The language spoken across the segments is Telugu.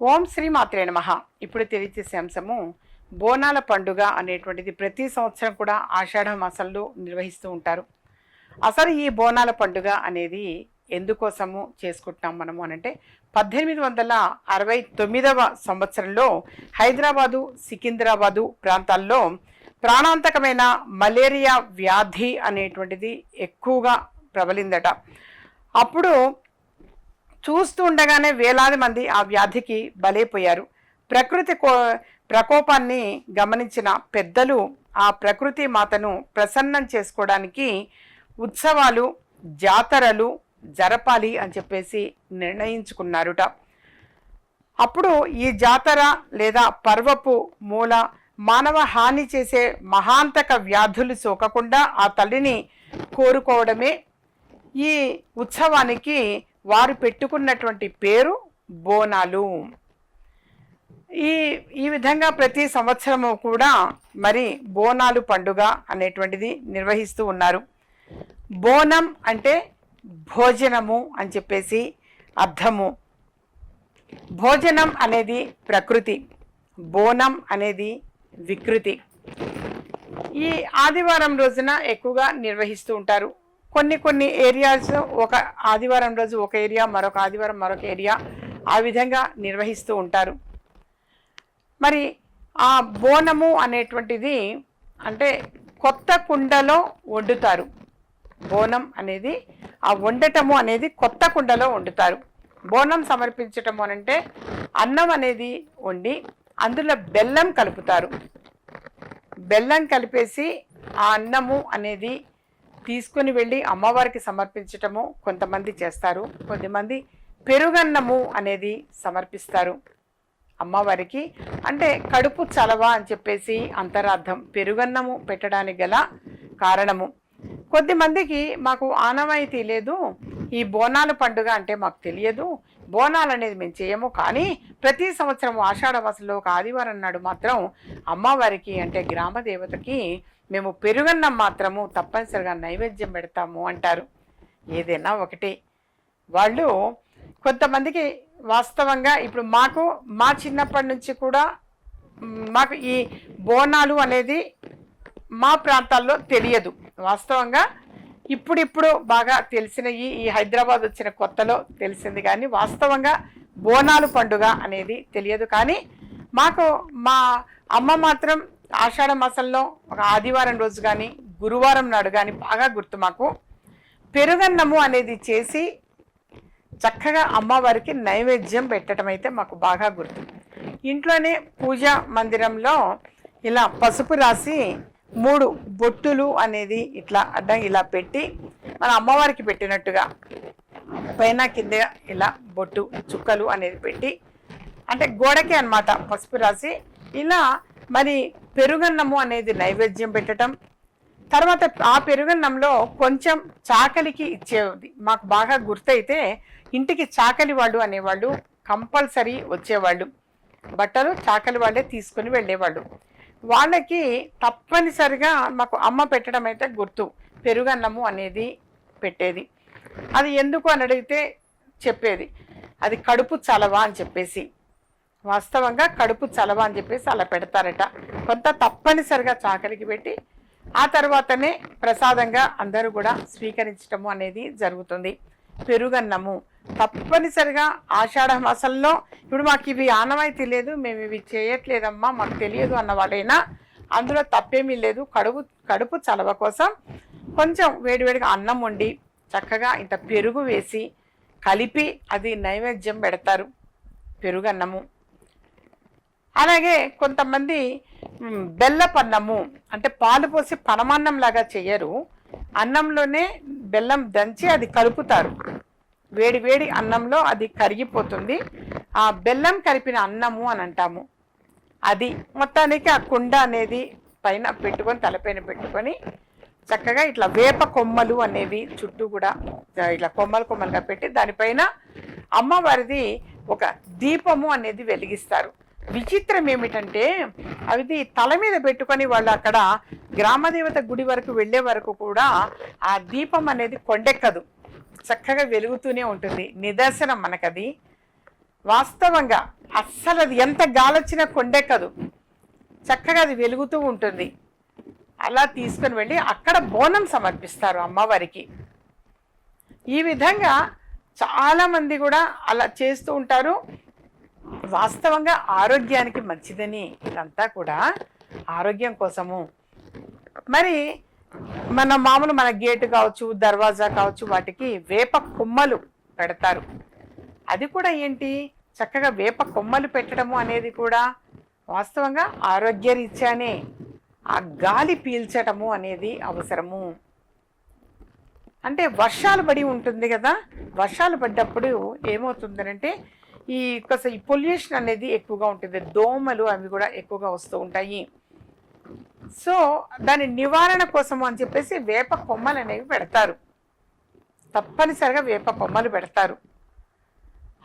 ఓం శ్రీ మాత్రే నమ. ఇప్పుడు తెలియచేసే అంశము బోనాల పండుగ అనేటువంటిది ప్రతి సంవత్సరం కూడా ఆషాఢ మాసంలో నిర్వహిస్తూ ఉంటారు. అసలు ఈ బోనాల పండుగ అనేది ఎందుకోసము చేసుకుంటున్నాం మనము అనంటే పద్దెనిమిది వందల అరవై తొమ్మిదవ సంవత్సరంలో హైదరాబాదు సికింద్రాబాదు ప్రాంతాల్లో ప్రాణాంతకమైన మలేరియా వ్యాధి అనేటువంటిది ఎక్కువగా ప్రబలిందట. అప్పుడు చూస్తూ ఉండగానే వేలాది మంది ఆ వ్యాధికి బలైపోయారు. ప్రకృతి కో ప్రకోపాన్ని గమనించిన పెద్దలు ఆ ప్రకృతి మాతను ప్రసన్నం చేసుకోవడానికి ఉత్సవాలు జాతరలు జరపాలి అని చెప్పేసి నిర్ణయించుకున్నారుట. అప్పుడు ఈ జాతర లేదా పర్వపు మూల మానవ హాని చేసే మహాంతక వ్యాధులు సోకకుండా ఆ తల్లిని కోరుకోవడమే ఈ ఉత్సవానికి వారు పెట్టుకున్నటువంటి పేరు బోనాలు. ఈ ఈ విధంగా ప్రతి సంవత్సరము కూడా మరి బోనాలు పండుగ అనేటువంటిది నిర్వహిస్తూ ఉన్నారు. బోనం అంటే భోజనము అని చెప్పేసి అర్థము. భోజనం అనేది ప్రకృతి బోనం అనేది వికృతి. ఈ ఆదివారం రోజున ఎక్కువగా నిర్వహిస్తూ ఉంటారు. కొన్ని కొన్ని ఏరియాస్ ఒక ఆదివారం రోజు ఒక ఏరియా మరొక ఆదివారం మరొక ఏరియా ఆ విధంగా నిర్వహిస్తూ ఉంటారు. మరి ఆ బోనము అనేటువంటిది అంటే కొత్త కుండలో వండుతారు. బోనం అనేది ఆ వండటము అనేది కొత్త కుండలో వండుతారు. బోనం సమర్పించటము అనంటే అన్నం అనేది వండి అందులో బెల్లం కలుపుతారు. బెల్లం కలిపేసి ఆ అన్నము అనేది తీసుకుని వెళ్ళి అమ్మవారికి సమర్పించటము కొంతమంది చేస్తారు. కొద్దిమంది పెరుగన్నము అనేది సమర్పిస్తారు. అమ్మవారికి అంటే కడుపు చలవ అని చెప్పేసి అంతరార్థం పెరుగన్నము పెట్టడానికి గల కారణము. కొద్దిమందికి మాకు ఆనవాయితీ లేదు. ఈ బోనాల పండుగ అంటే మాకు తెలియదు. బోనాలు అనేది మేము చేయము. కానీ ప్రతి సంవత్సరం ఆషాఢ మాసంలో ఒక ఆదివారం నాడు మాత్రం అమ్మవారికి అంటే గ్రామ దేవతకి మేము పెరుగన్నం మాత్రము తప్పనిసరిగా నైవేద్యం పెడతాము అంటారు. ఏదైనా ఒకటి. వాళ్ళు కొంతమందికి వాస్తవంగా ఇప్పుడు మాకు మా చిన్నప్పటి నుంచి కూడా మాకు ఈ బోనాలు అనేది మా ప్రాంతాల్లో తెలియదు. వాస్తవంగా ఇప్పుడిప్పుడు బాగా తెలిసినవి ఈ హైదరాబాద్ వచ్చిన కొత్తలో తెలిసింది కానీ వాస్తవంగా బోనాలు పండుగ అనేది తెలియదు. కానీ మాకు మా అమ్మ మాత్రం ఆషాఢ మాసంలో ఒక ఆదివారం రోజు కానీ గురువారం నాడు కానీ బాగా గుర్తు మాకు. పెరుగన్నము అనేది చేసి చక్కగా అమ్మవారికి నైవేద్యం పెట్టడం అయితే మాకు బాగా గుర్తు. ఇంట్లోనే పూజా మందిరంలో ఇలా పసుపు రాసి మూడు బొట్టులు అనేది ఇట్లా అడ్డం ఇలా పెట్టి మన అమ్మవారికి పెట్టినట్టుగా పైన కింద ఇలా బొట్టు చుక్కలు అనేది పెట్టి అంటే గోడకే అన్నమాట పసుపు రాసి ఇలా మరి పెరుగన్నము అనేది నైవేద్యం పెట్టడం తర్వాత ఆ పెరుగన్నంలో కొంచెం చాకలికి ఇచ్చేది. మాకు బాగా గుర్తయితే ఇంటికి చాకలి వాళ్ళు అనేవాళ్ళు కంపల్సరీ వచ్చేవాళ్ళు. బట్టలు చాకలి వాళ్ళే తీసుకుని వెళ్ళేవాళ్ళు. వాళ్ళకి తప్పనిసరిగా మాకు అమ్మ పెట్టడం అయితే గుర్తు. పెరుగన్నము అనేది పెట్టేది. అది ఎందుకు అని అడిగితే చెప్పేది. అది కడుపు చలవ అని చెప్పేసి. వాస్తవంగా కడుపు చలవ అని చెప్పేసి అలా పెడతారట. కొంత తప్పనిసరిగా చాకలికి పెట్టి ఆ తర్వాతనే ప్రసాదంగా అందరూ కూడా స్వీకరించటము అనేది జరుగుతుంది. పెరుగన్నము. తప్పనిసరిగా ఆషాఢ మాసంలో ఇప్పుడు మాకు ఇవి ఆనవాయితీ లేదు మేము ఇవి చేయట్లేదమ్మా మాకు తెలియదు అన్న వాళ్ళైనా అందులో తప్పేమీ లేదు. కడుపు కడుపు చలవ కోసం కొంచెం వేడివేడిగా అన్నం వండి చక్కగా ఇంత పెరుగు వేసి కలిపి అది నైవేద్యం పెడతారు. పెరుగన్నము. అలాగే కొంతమంది బెల్లపన్నము అంటే పాలు పోసి పనమన్నం లాగా చెయ్యరు. అన్నంలోనే బెల్లం దంచి అది కలుపుతారు. వేడి వేడి అన్నంలో అది కరిగిపోతుంది. ఆ బెల్లం కలిపిన అన్నము అని అంటాము. అది మొత్తానికి ఆ కుండ అనేది పైన పెట్టుకొని తలపైన పెట్టుకొని చక్కగా ఇట్లా వేప కొమ్మలు అనేవి చుట్టూ కూడా ఇట్లా కొమ్మలు కొమ్మలుగా పెట్టి దానిపైన అమ్మవారిది ఒక దీపము అనేది వెలిగిస్తారు. విచిత్రం ఏమిటంటే అది తల మీద పెట్టుకొని వాళ్ళు అక్కడ గ్రామదేవత గుడి వరకు వెళ్ళే వరకు కూడా ఆ దీపం అనేది కొండెక్కదు. చక్కగా వెలుగుతూనే ఉంటుంది. నిదర్శనం మనకది. వాస్తవంగా అస్సలు అది ఎంత గాలొచ్చినా కొండెక్కదు. చక్కగా అది వెలుగుతూ ఉంటుంది. అలా తీసుకొని వెళ్ళి అక్కడ బోనం సమర్పిస్తారు అమ్మవారికి. ఈ విధంగా చాలామంది కూడా అలా చేస్తూ ఉంటారు. వాస్తవంగా ఆరోగ్యానికి మంచిదని ఇదంతా కూడా ఆరోగ్యం కోసము. మరి మన మామూలు మన గేటు కావచ్చు దర్వాజా కావచ్చు వాటికి వేప కొమ్మలు పెడతారు. అది కూడా ఏంటి? చక్కగా వేప కొమ్మలు పెట్టడము అనేది కూడా వాస్తవంగా ఆరోగ్యరీత్యానే ఆ గాలి పీల్చటము అనేది అవసరము. అంటే వర్షాలు పడి ఉంటుంది కదా వర్షాలు పడ్డప్పుడు ఏమవుతుందనంటే ఈ కొంచెం ఈ పొల్యూషన్ అనేది ఎక్కువగా ఉంటుంది. దోమలు అవి కూడా ఎక్కువగా వస్తూ ఉంటాయి. సో దాని నివారణ కోసము అని చెప్పేసి వేప కొమ్మలు అనేవి పెడతారు. తప్పనిసరిగా వేప కొమ్మలు పెడతారు.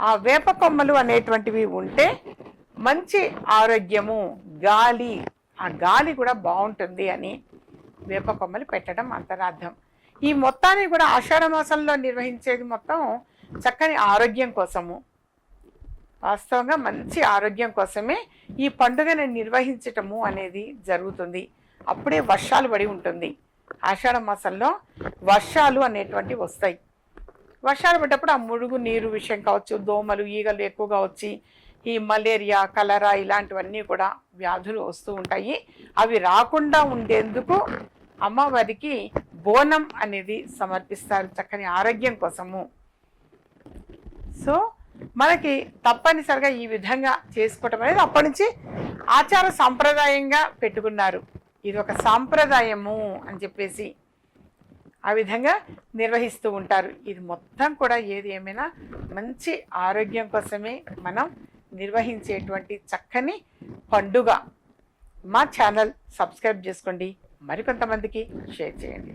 ఆ వేప కొమ్మలు అనేటువంటివి ఉంటే మంచి ఆరోగ్యము గాలి ఆ గాలి కూడా బాగుంటుంది అని వేప కొమ్మలు పెట్టడం అంతరార్థం. ఈ మొత్తాన్ని కూడా ఆషాఢ మాసంలో నిర్వహించేది మొత్తం చక్కని ఆరోగ్యం కోసము. వాస్తవంగా మంచి ఆరోగ్యం కోసమే ఈ పండుగను నిర్వహించటము అనేది జరుగుతుంది. అప్పుడే వర్షాలు పడి ఉంటుంది. ఆషాఢ మాసంలో వర్షాలు అనేటువంటివి వస్తాయి. వర్షాలు పడ్డప్పుడు ఆ మురుగు నీరు విషయం కావచ్చు దోమలు ఈగలు ఎక్కువగా వచ్చి ఈ మలేరియా కలరా ఇలాంటివన్నీ కూడా వ్యాధులు వస్తూ ఉంటాయి. అవి రాకుండా ఉండేందుకు అమ్మవారికి బోనం అనేది సమర్పిస్తారు చక్కని ఆరోగ్యం కోసము. సో మనకి తప్పనిసరిగా ఈ విధంగా చేసుకోవటం అనేది అప్పటి నుంచి ఆచార సాంప్రదాయంగా పెట్టుకున్నారు. ఇది ఒక సాంప్రదాయము అని చెప్పేసి ఆ విధంగా నిర్వహిస్తూ ఉంటారు. ఇది మొత్తం కూడా ఏది ఏమైనా మంచి ఆరోగ్యం కోసమే మనం నిర్వహించేటువంటి చక్కని పండుగ. మా ఛానల్ సబ్స్క్రైబ్ చేసుకోండి. మరికొంతమందికి షేర్ చేయండి.